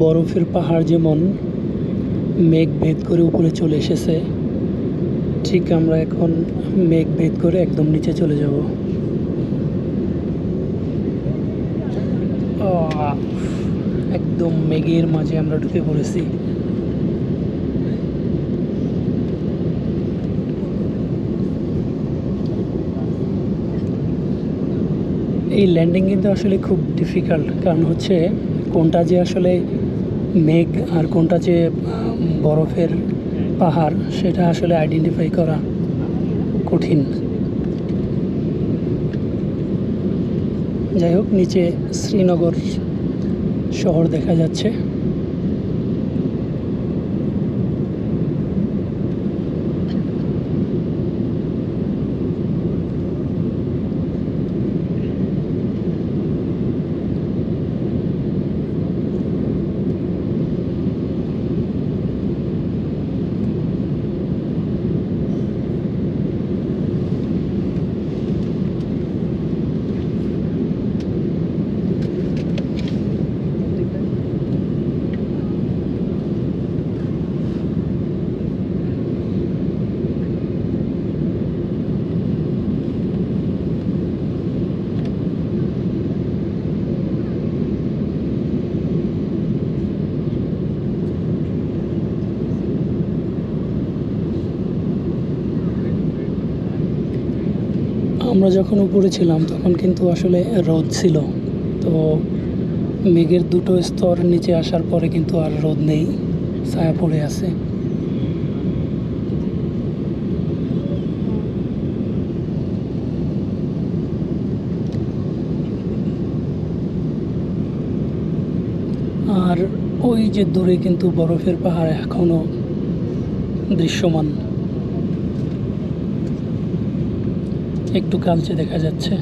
বরফের পাহাড় যেমন মেঘ ভেদ করে উপরে চলে এসেছে, ঠিক আমরা এখন মেঘ ভেদ করে একদম নিচে চলে যাব। একদম মেঘের মাঝে আমরা ঢুকে পড়েছি। এই ল্যান্ডিং কিন্তু আসলে খুব ডিফিকাল্ট কারণ হচ্ছে কোনটা যে আসলে মেঘ আর কোনটা যে বরফের পাহাড়, সেটা আসলে আইডেন্টিফাই করা কঠিন। যাই হোক, নিচে শ্রীনগর শহর দেখা যাচ্ছে। আমরা যখন উপরে ছিলাম, তখন কিন্তু আসলে রোদ ছিল। তো মেঘের দুটো স্তর নিচে আসার পরে কিন্তু আর রোদ নেই, ছায়া পড়ে আছে। আর ওই যে দূরে কিন্তু বরফের পাহাড় এখনও দৃশ্যমান। একটু কালচে দেখা যাচ্ছে।